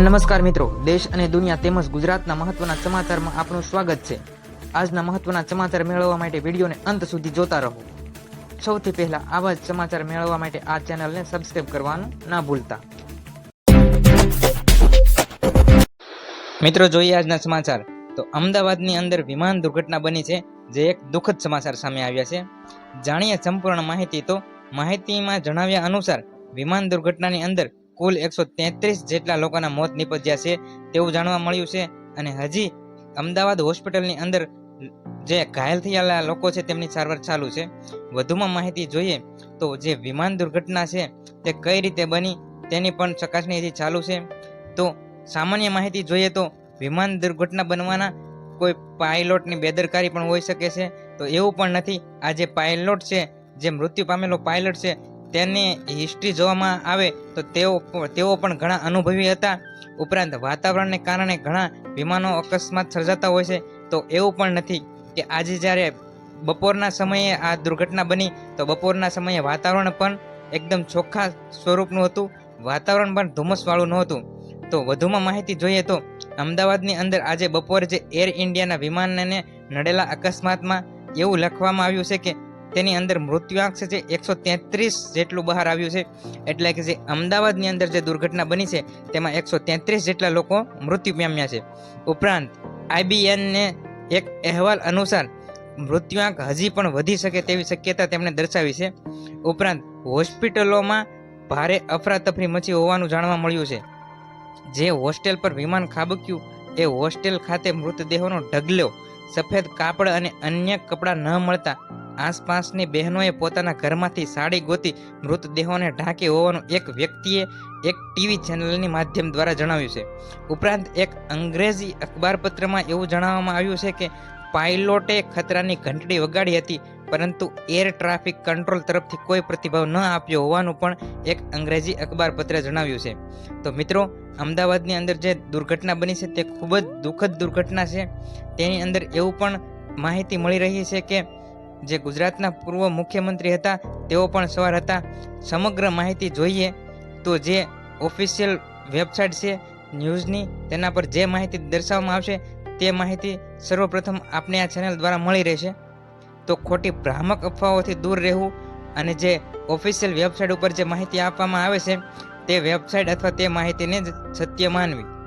નમસ્કાર મિત્રો, દેશ અને દુનિયા તેમજ ગુજરાતના મહત્વના સમાચારમાં આપનું સ્વાગત છે. આજના મહત્વના સમાચાર મેળવવા માટે વિડીયોને અંત સુધી જોતા રહો. સૌથી પહેલા આવા જ સમાચાર મેળવવા માટે આ ચેનલને સબસ્ક્રાઇબ કરવાનું ના ભૂલતા. મિત્રો, જોઈએ આજના સમાચાર. તો અમદાવાદની અંદર વિમાન દુર્ઘટના બની છે, જે એક દુઃખદ સમાચાર સામે આવ્યા છે. જાણીએ સંપૂર્ણ માહિતી તો માહિતીમાં જણાવ્યા અનુસાર વિમાન દુર્ઘટનાની અંદર કુલ એકસો તેત્રીસ જેટલા લોકોના મોત નિપજ્યા છે તેવું જાણવા મળ્યું છે. અને હજી અમદાવાદ હોસ્પિટલની અંદર જે ઘાયલ થયેલા લોકો છે તેમની સારવાર ચાલુ છે. વધુમાં માહિતી જોઈએ તો જે વિમાન દુર્ઘટના છે તે કઈ રીતે બની તેની પણ ચકાસણી હજી ચાલુ છે. તો સામાન્ય માહિતી જોઈએ તો વિમાન દુર્ઘટના બનવાના કોઈ પાયલોટની બેદરકારી પણ હોઈ શકે છે. તો એવું પણ નથી. આ જે પાયલોટ છે, જે મૃત્યુ પામેલો પાયલોટ છે તેની હિસ્ટ્રી જોવામાં આવે તો તેઓ તેઓ પણ ઘણા અનુભવી હતા. ઉપરાંત વાતાવરણને કારણે ઘણા વિમાનો અકસ્માત સર્જાતા હોય છે. તો એવું પણ નથી કે આજે જ્યારે બપોરના સમયે આ દુર્ઘટના બની, તો બપોરના સમયે વાતાવરણ પણ એકદમ ચોખ્ખા સ્વરૂપનું હતું. વાતાવરણ પણ ધુમ્મસવાળું નહોતું. તો વધુમાં માહિતી જોઈએ તો અમદાવાદની અંદર આજે બપોરે જે એર ઇન્ડિયાના વિમાનને નડેલા અકસ્માતમાં એવું લખવામાં આવ્યું છે કે તેની અંદર મૃત્યુઆંક છે જે એકસો તેત્રીસ જેટલું બહાર આવ્યું છે. એટલે કે જે અમદાવાદની અંદર જે દુર્ઘટના બની છે, તેમાં એકસો તેત્રીસ જેટલા લોકો મૃત્યુ પામ્યા છે. ઉપરાંત આઈબીએનને એક અહેવાલ અનુસાર મૃત્યુઆંક હજી પણ વધી શકે તેવી શક્યતા તેમણે દર્શાવી છે. ઉપરાંત, હોસ્પિટલોમાં ભારે અફરાતફરી મચી હોવાનું જાણવા મળ્યું છે. જે હોસ્ટેલ પર વિમાન ખાબક્યું, એ હોસ્ટેલ ખાતે મૃતદેહોનો ઢગલો, સફેદ કાપડ અને અન્ય કપડાં ન મળતા આસપાસની બહેનોએ પોતાના ઘરમાંથી સાડી ગોતી મૃતદેહોને ઢાંકી હોવાનું એક વ્યક્તિએ એક ટીવી ચેનલની માધ્યમ દ્વારા જણાવ્યું છે. ઉપરાંત એક અંગ્રેજી અખબારપત્રમાં એવું જણાવવામાં આવ્યું છે કે પાયલોટે ખતરાની ઘંટડી વગાડી હતી, પરંતુ એર ટ્રાફિક કંટ્રોલ તરફથી કોઈ પ્રતિભાવ ન આપ્યો હોવાનું પણ એક અંગ્રેજી અખબારપત્રે જણાવ્યું છે. તો મિત્રો, અમદાવાદની અંદર જે દુર્ઘટના બની છે તે ખૂબ જ દુઃખદ દુર્ઘટના છે. તેની અંદર એવું પણ માહિતી મળી રહી છે કે જે ગુજરાતના પૂર્વ મુખ્યમંત્રી હતા, તેઓ પણ સવાર હતા. સમગ્ર માહિતી જોઈએ તો જે ઓફિશિયલ વેબસાઇટ છે, ન્યૂઝની, તેના પર જે માહિતી દર્શાવવામાં આવશે, તે માહિતી સર્વપ્રથમ આપને આ ચેનલ દ્વારા મળી રહેશે. તો ખોટી ભ્રામક અફવાઓથી દૂર રહેવું અને જે ઓફિશિયલ વેબસાઇટ ઉપર જે માહિતી આપવામાં આવે છે, તે વેબસાઇટ અથવા તે માહિતીને જ સત્ય માનવી.